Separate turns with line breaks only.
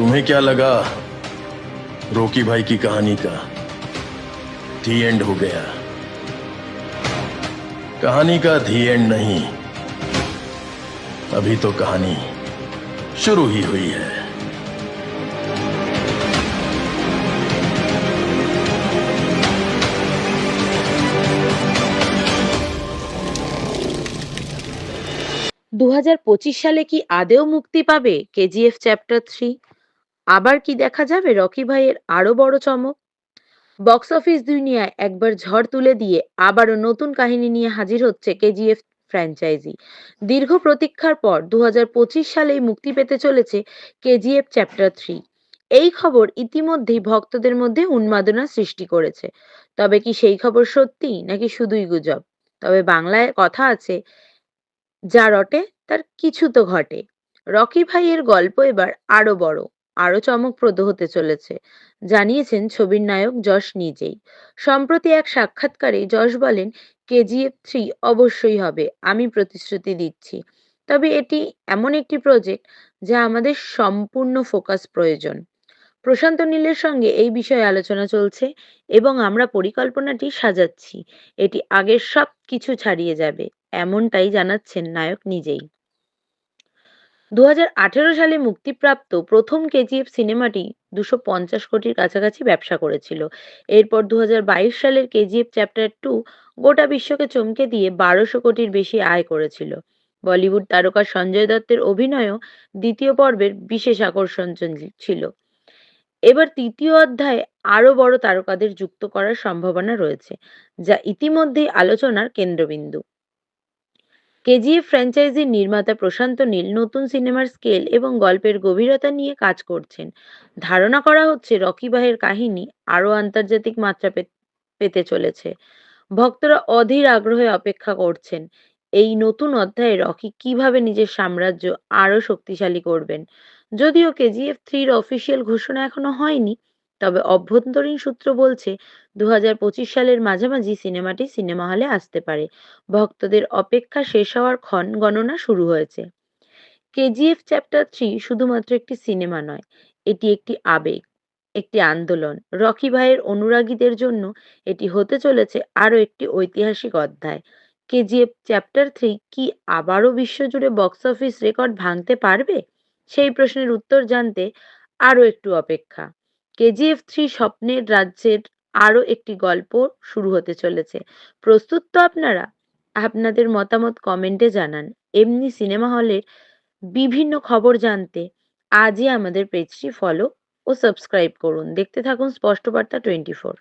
तुम्हें क्या लगा रोकी भाई की कहानी का धी एंड हो गया कहानी का धी एंड नहीं अभी तो कहानी शुरू ही हुई है
দু সালে কি আদেও মুক্তি পাবে কেজিএফ চ্যাপ্টার থ্রি আবার কি দেখা যাবে? রকি ভাইয়ের আরও বড় চমক। বক্স অফিস দুনিয়ায় একবার ঝড় তুলে দিয়ে আবারও নতুন কাহিনী নিয়ে হাজির হচ্ছে কেজিএফ ফ্র্যাঞ্চাইজি। দীর্ঘ প্রতীক্ষার পর দু হাজার পঁচিশ সালেই মুক্তি পেতে চলেছে কেজিএফ চ্যাপ্টার থ্রি। এই খবর ইতিমধ্যেই ভক্তদের মধ্যে উন্মাদনা সৃষ্টি করেছে। তবে কি সেই খবর সত্যি নাকি শুধুই গুজব? তবে বাংলায় কথা আছে, যা রটে তার কিছু তো ঘটে। রকি ভাইয়ের গল্প এবার আরও বড়। আরও চমকপ্রদ হতে চলেছে। জানিয়েছেন ছবির নায়ক যশ নিজেই। সম্প্রতি এক সাক্ষাৎকারে যশ বলেন কেজিএফ থ্রি অবশ্যই হবে, আমি প্রতিশ্রুতি দিচ্ছি। তবে এটি এমন একটি প্রজেক্ট যা আমাদের সম্পূর্ণ ফোকাস প্রয়োজন। প্রশান্ত নীলের সঙ্গে এই বিষয়ে আলোচনা চলছে এবং আমরা পরিকল্পনাটি সাজাচ্ছি। এটি আগের সব কিছু ছাড়িয়ে যাবে, এমনটাই জানাচ্ছেন নায়ক নিজেই। দু হাজার আঠেরো সালে মুক্তিপ্রাপ্ত প্রথম কেজিএফ সিনেমাটি দুশো পঞ্চাশ কোটির কাছাকাছি ব্যবসা করেছিল। এরপর দু হাজার বাইশ সালের কেজিএফ চ্যাপ্টার টু গোটা বিশ্বকে চমকে দিয়ে বারোশো কোটির বেশি আয় করেছিল। বলিউড তারকা সঞ্জয় দত্তের অভিনয়ও দ্বিতীয় পর্বের বিশেষ আকর্ষণ ছিল। এবার তৃতীয় অধ্যায়ে আরও বড় তারকাদের যুক্ত করার সম্ভাবনা রয়েছে, যা ইতিমধ্যেই আলোচনার কেন্দ্রবিন্দু। কেজিএফ ফ্র্যাঞ্চাইজির নির্মাতা প্রশান্ত নীল নতুন সিনেমার স্কেল এবং গল্পের গভীরতা নিয়ে কাজ করছেন। ধারণা করা হচ্ছে রকি ভাইয়ের কাহিনী আরও আন্তর্জাতিক মাত্রা পেতে চলেছে। ভক্তরা অধীর আগ্রহে অপেক্ষা করছেন, এই নতুন অধ্যায়ে রকি কীভাবে নিজের সাম্রাজ্য আরও শক্তিশালী করবেন। যদিও কেজিএফ থ্রির অফিসিয়াল ঘোষণা এখনও হয়নি তবে অভ্যন্তরীণ সূত্র বলছে দু হাজার পঁচিশ সালের মাঝামাঝি সিনেমাটি সিনেমা হলে আসতে পারে। ভক্তদের অপেক্ষা শেষ হওয়ার ক্ষণ গণনা শুরু হয়েছে। কেজিএফ চ্যাপ্টার থ্রি শুধুমাত্র একটি সিনেমা নয়, এটি একটি আবেগ, একটি আন্দোলন। রকি ভাইয়ের অনুরাগীদের জন্য এটি হতে চলেছে আরও একটি ঐতিহাসিক অধ্যায়। কেজিএফ চ্যাপ্টার থ্রি কি আবারও বিশ্বজুড়ে বক্স অফিস রেকর্ড ভাঙতে পারবে? সেই প্রশ্নের উত্তর জানতে আরও একটু অপেক্ষা। কেজিএফ থ্রি স্বপ্নের রাজ্যের আরও একটি গল্প শুরু হতে চলেছে। প্রস্তুত তো আপনারা? আপনাদের মতামত কমেন্টে জানান। এমনি সিনেমা হলের বিভিন্ন খবর জানতে আজই আমাদের পেজটি ফলো ও সাবস্ক্রাইব করুন। দেখতে থাকুন স্পষ্ট বার্তা টোয়েন্টি ফোর।